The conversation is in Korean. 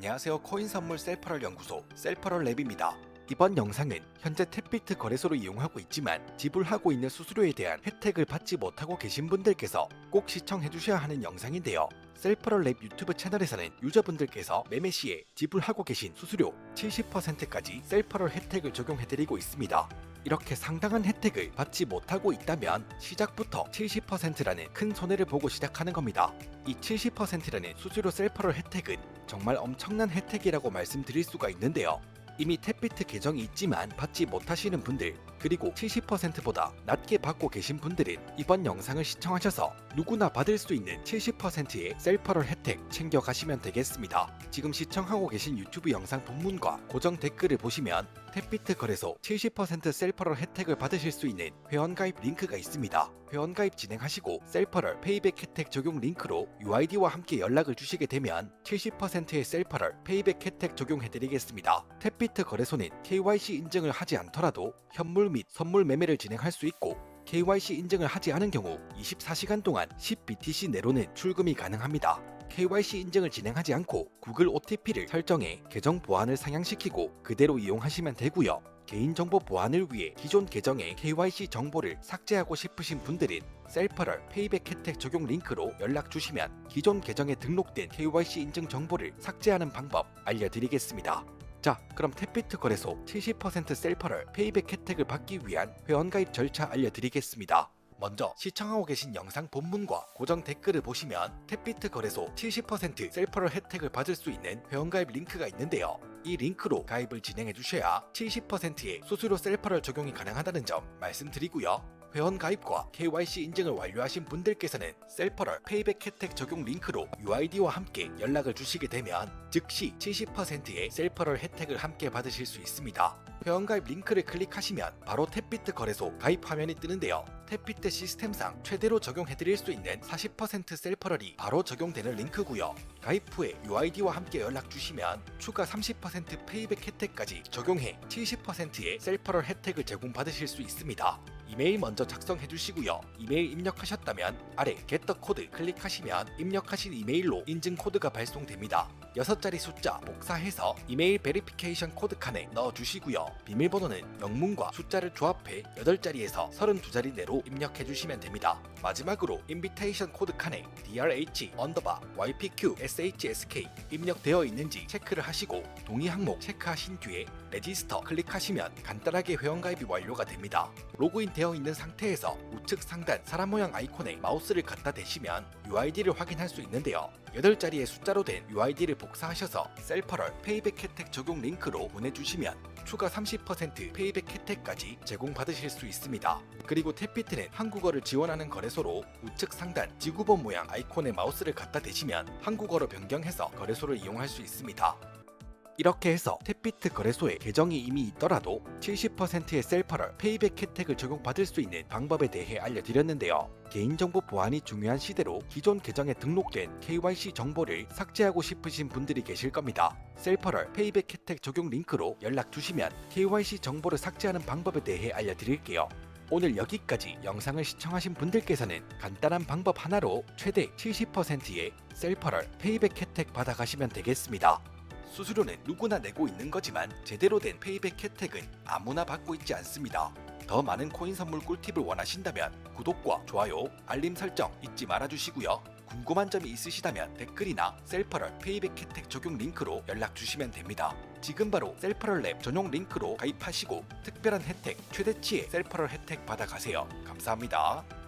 안녕하세요 코인 선물 셀퍼럴 연구소 셀퍼럴 랩입니다. 이번 영상은 현재 탭비트 거래소를 이용하고 있지만 지불하고 있는 수수료에 대한 혜택을 받지 못하고 계신 분들께서 꼭 시청해 주셔야 하는 영상인데요. 셀퍼럴 랩 유튜브 채널에서는 유저분들께서 매매 시에 지불하고 계신 수수료 70%까지 셀퍼럴 혜택을 적용해드리고 있습니다. 이렇게 상당한 혜택을 받지 못하고 있다면 시작부터 70%라는 큰 손해를 보고 시작하는 겁니다. 이 70%라는 수수료 셀퍼럴 혜택은 정말 엄청난 혜택이라고 말씀드릴 수가 있는데요. 이미 탭비트 계정이 있지만 받지 못하시는 분들 그리고 70%보다 낮게 받고 계신 분들은 이번 영상을 시청하셔서 누구나 받을 수 있는 70%의 셀퍼럴 혜택 챙겨가시면 되겠습니다. 지금 시청하고 계신 유튜브 영상 본문과 고정 댓글을 보시면 탭비트 거래소 70% 셀퍼럴 혜택을 받으실 수 있는 회원가입 링크가 있습니다. 회원가입 진행하시고 셀퍼럴 페이백 혜택 적용 링크로 UID와 함께 연락을 주시게 되면 70%의 셀퍼럴 페이백 혜택 적용해드리겠습니다. 탭비트 거래소는 KYC 인증을 하지 않더라도 현물 및 선물 매매를 진행할 수 있고 KYC 인증을 하지 않은 경우 24시간 동안 10BTC 내로는 출금이 가능합니다. KYC 인증을 진행하지 않고 구글 OTP를 설정해 계정 보안을 상향시키고 그대로 이용하시면 되고요. 개인정보 보안을 위해 기존 계정의 KYC 정보를 삭제하고 싶으신 분들은 셀퍼럴 페이백 혜택 적용 링크로 연락 주시면 기존 계정에 등록된 KYC 인증 정보를 삭제하는 방법 알려드리겠습니다. 자, 그럼 탭비트 거래소 70% 셀퍼럴 페이백 혜택을 받기 위한 회원가입 절차 알려드리겠습니다. 먼저 시청하고 계신 영상 본문과 고정 댓글을 보시면 탭비트 거래소 70% 셀퍼럴 혜택을 받을 수 있는 회원가입 링크가 있는데요. 이 링크로 가입을 진행해 주셔야 70%의 수수료 셀퍼럴 적용이 가능하다는 점 말씀드리고요. 회원 가입과 KYC 인증을 완료하신 분들께서는 셀퍼럴 페이백 혜택 적용 링크로 UID와 함께 연락을 주시게 되면 즉시 70%의 셀퍼럴 혜택을 함께 받으실 수 있습니다. 회원 가입 링크를 클릭하시면 바로 탭비트 거래소 가입 화면이 뜨는데요. 탭비트 시스템상 최대로 적용해드릴 수 있는 40% 셀퍼럴이 바로 적용되는 링크고요. 가입 후에 UID와 함께 연락 주시면 추가 30% 페이백 혜택까지 적용해 70%의 셀퍼럴 혜택을 제공받으실 수 있습니다. 이메일 먼저 작성해 주시고요. 이메일 입력하셨다면 아래 겟더 코드 클릭하시면 입력하신 이메일로 인증 코드가 발송됩니다. 6자리 숫자 복사해서 이메일 베리피케이션 코드 칸에 넣어 주시고요. 비밀번호는 영문과 숫자를 조합해 8자리에서 32자리 내로 입력해 주시면 됩니다. 마지막으로 인비테이션 코드 칸에 DRH 언더바 YPQ SHSK 입력되어 있는지 체크를 하시고 동의 항목 체크하신 뒤에 레지스터 클릭하시면 간단하게 회원가입이 완료가 됩니다. 로그인 되어 있는 상태에서 우측 상단 사람 모양 아이콘에 마우스를 갖다 대시면 UID를 확인할 수 있는데요. 8자리의 숫자로 된 UID를 복사하셔서 셀퍼럴 페이백 혜택 적용 링크로 보내주시면 추가 30% 페이백 혜택까지 제공받으실 수 있습니다. 그리고 탭비트는 한국어를 지원하는 거래소로 우측 상단 지구본 모양 아이콘에 마우스를 갖다 대시면 한국어로 변경해서 거래소를 이용할 수 있습니다. 이렇게 해서 탭비트 거래소에 계정이 이미 있더라도 70%의 셀퍼럴 페이백 혜택을 적용받을 수 있는 방법에 대해 알려드렸는데요. 개인정보 보안이 중요한 시대로 기존 계정에 등록된 KYC 정보를 삭제하고 싶으신 분들이 계실 겁니다. 셀퍼럴 페이백 혜택 적용 링크로 연락 주시면 KYC 정보를 삭제하는 방법에 대해 알려드릴게요. 오늘 여기까지 영상을 시청하신 분들께서는 간단한 방법 하나로 최대 70%의 셀퍼럴 페이백 혜택 받아가시면 되겠습니다. 수수료는 누구나 내고 있는 거지만 제대로 된 페이백 혜택은 아무나 받고 있지 않습니다. 더 많은 코인 선물 꿀팁을 원하신다면 구독과 좋아요, 알림 설정 잊지 말아주시고요. 궁금한 점이 있으시다면 댓글이나 셀퍼럴 페이백 혜택 적용 링크로 연락 주시면 됩니다. 지금 바로 셀퍼럴 랩 전용 링크로 가입하시고 특별한 혜택 최대치의 셀퍼럴 혜택 받아가세요. 감사합니다.